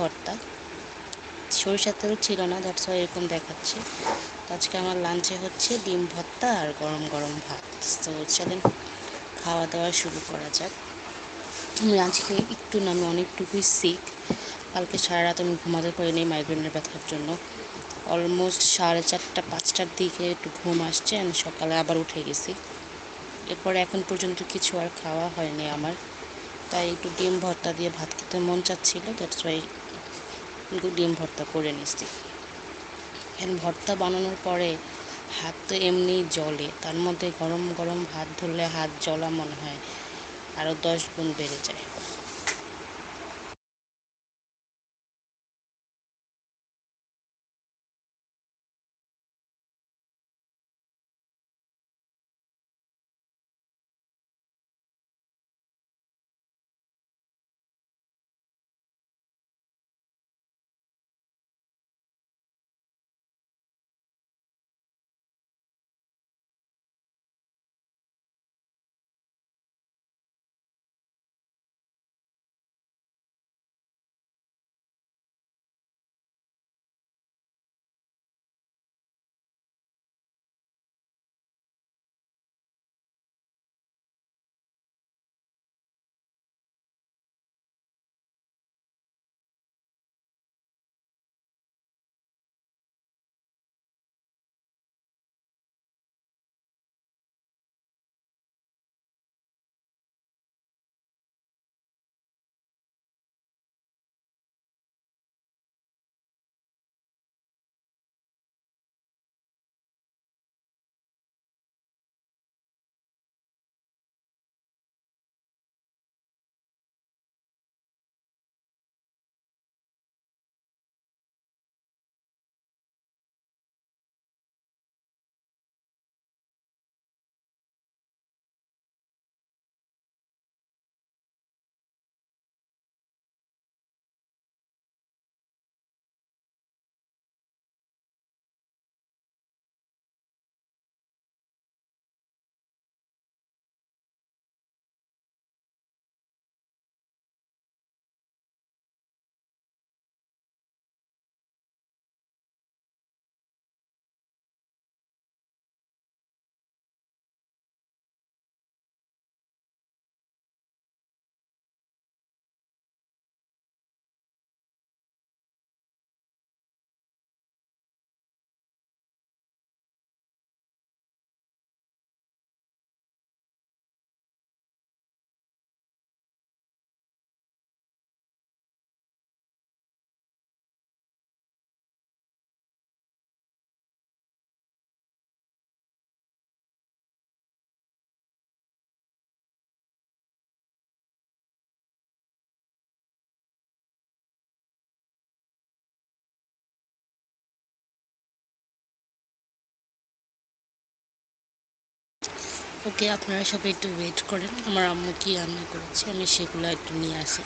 ভর্তা। সরিষার তেল ছিল না দ্যাটস ওয়াই এরকম দেখাচ্ছে। তো আজকে আমার লাঞ্চে হচ্ছে ডিম ভর্তা আর গরম গরম ভাত। তো চলেন, খাওয়া দাওয়া শুরু করা যাক। আমি আজকে একটু না, আমি অনেকটুকুই সিক কালকে সারা রাত আমি ঘুমাতে পারিনি মাইগ্রেনের ব্যথার জন্য। অলমোস্ট সাড়ে চারটা, পাঁচটার দিকে একটু ঘুম আসছে আমি সকালে আবার উঠে গেছি। এরপরে এখন পর্যন্ত কিছু আর খাওয়া হয়নি আমার। তাই একটু ডিম ভর্তা দিয়ে ভাত খেতে মন চাচ্ছিল দ্যাটস ওয়াই একটু ডিম ভর্তা করে নিচ্ছি এখন ভর্তা বানানোর পরে হাত তো এমনি জলে, তার মধ্যে গরম গরম ভাত ধরলে হাত জলা মনে হয় আরও দশ গুণ বেড়ে যায়। ওকে আপনারা সবাই একটু ওয়েট করেন। আমার আম্মু কি রান্না করেছে, আমি সেগুলো একটু নিয়ে আসি।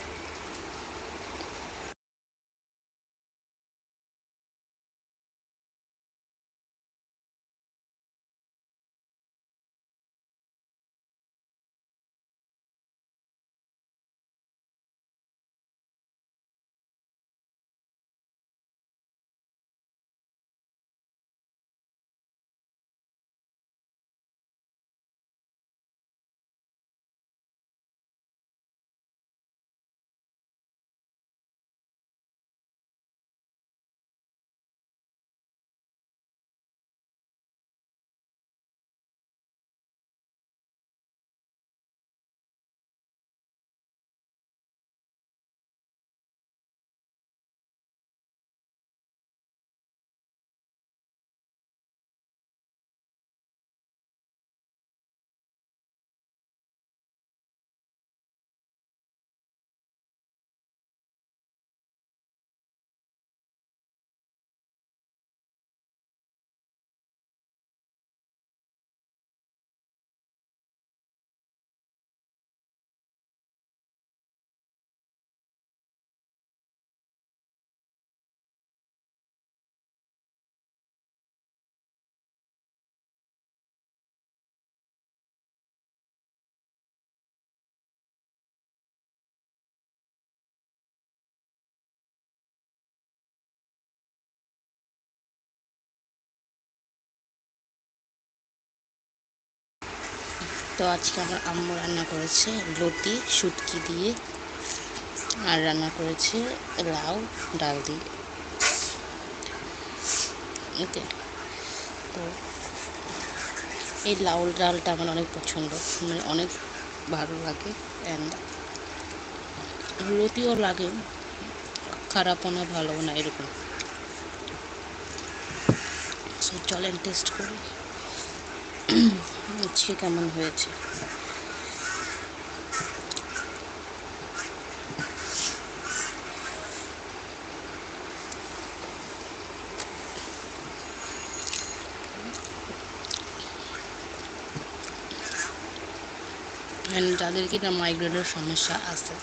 তো আজকে আমার আম্মু রান্না করেছে লতি শুটকি দিয়ে। আর রান্না করেছে লাউ, ডাল দিয়ে। ওকে। তো এই লাউ ডালটা আমার অনেক পছন্দ। মানে অনেক ভালো লাগে অ্যান্ড লতিও লাগে, খারাপও না, ভালোও না, এরকম। চলেন টেস্ট করি। আজকে কেমন হয়েছে। যাদের কিনা মাইগ্রেনের সমস্যা আছে।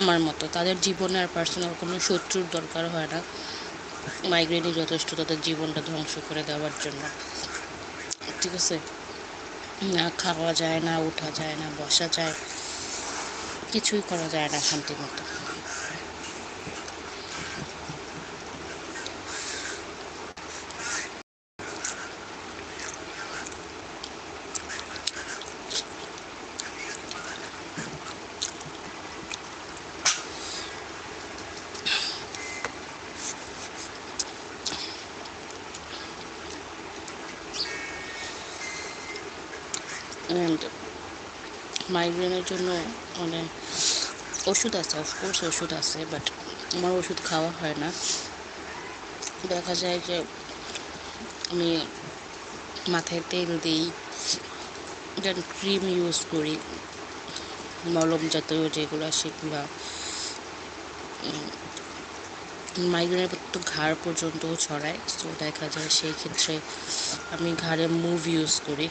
আমার মতো, তাদের জীবনে আর পার্সোনাল কোনো শত্রুর দরকার হয় না। মাইগ্রেনই যথেষ্ট তাদের জীবনটা ধ্বংস করে দেওয়ার জন্য। ঠিক আছে? না খাওয়া যায় না, ওঠা যায় না, বসা যায়, কিছুই করা যায় না শান্তি মতো অ্যান্ড মাইগ্রেনের জন্য মানে ওষুধ আছে অফকোর্স ওষুধ আছে বাট আমার ওষুধ খাওয়া হয় না। দেখা যায় যে আমি মাথায় তেল দিই দেন ক্রিম ইউজ করি, মলম জাতীয় যেগুলো সেগুলো মাইগ্রেনের তো ঘাড় পর্যন্তও ছড়ায় তো দেখা যায় সেই ক্ষেত্রে আমি ঘাড়ে মুভ ইউজ করি।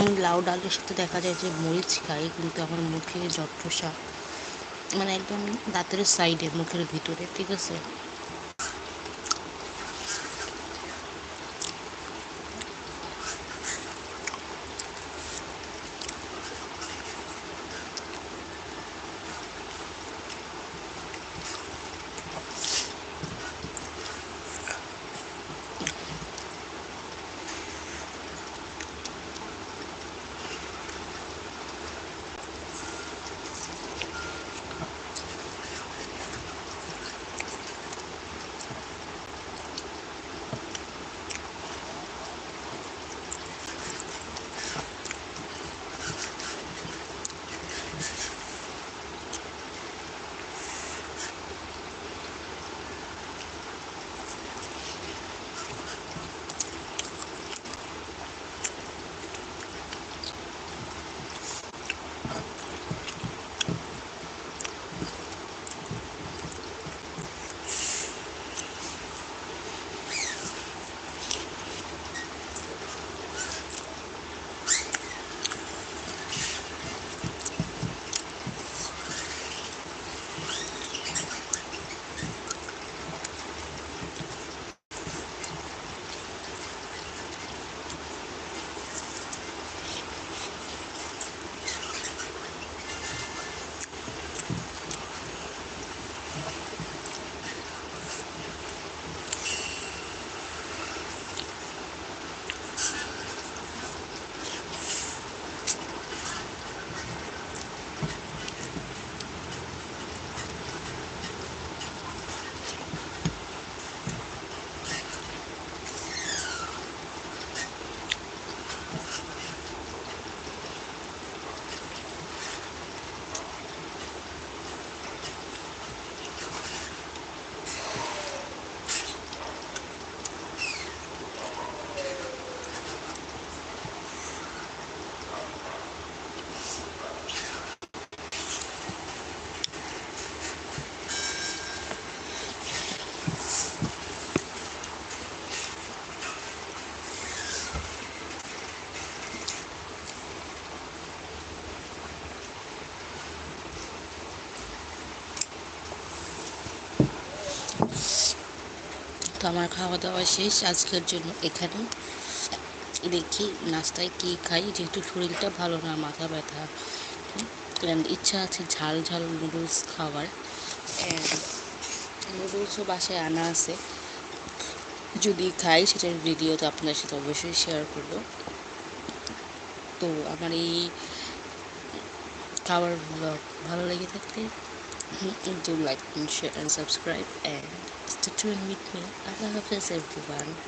আমি লাউ ডালের সাথে দেখা যায় যে মরিচ খাই কিন্তু আমার মুখে যত্রসা মানে একদম দাঁতের সাইডে মুখের ভিতরে, ঠিক আছে? তো আমার খাওয়া দাওয়া শেষ। আজকের জন্য এখানে দেখি নাস্তায় কী খাই। যেহেতু শরীরটা ভালো না, মাথা ব্যথা। অ্যান্ড ইচ্ছা আছে ঝাল ঝাল নুডলস খাওয়ার। নুডলসও বাসায় আনা আছে। যদি খাই সেটার ভিডিও তো আপনার সাথে অবশ্যই শেয়ার করব। তো আমার এই খাবার ব্লগ ভালো লেগে থাকলে like and share and subscribe and stay tuned with me. Allah Hafiz everyone.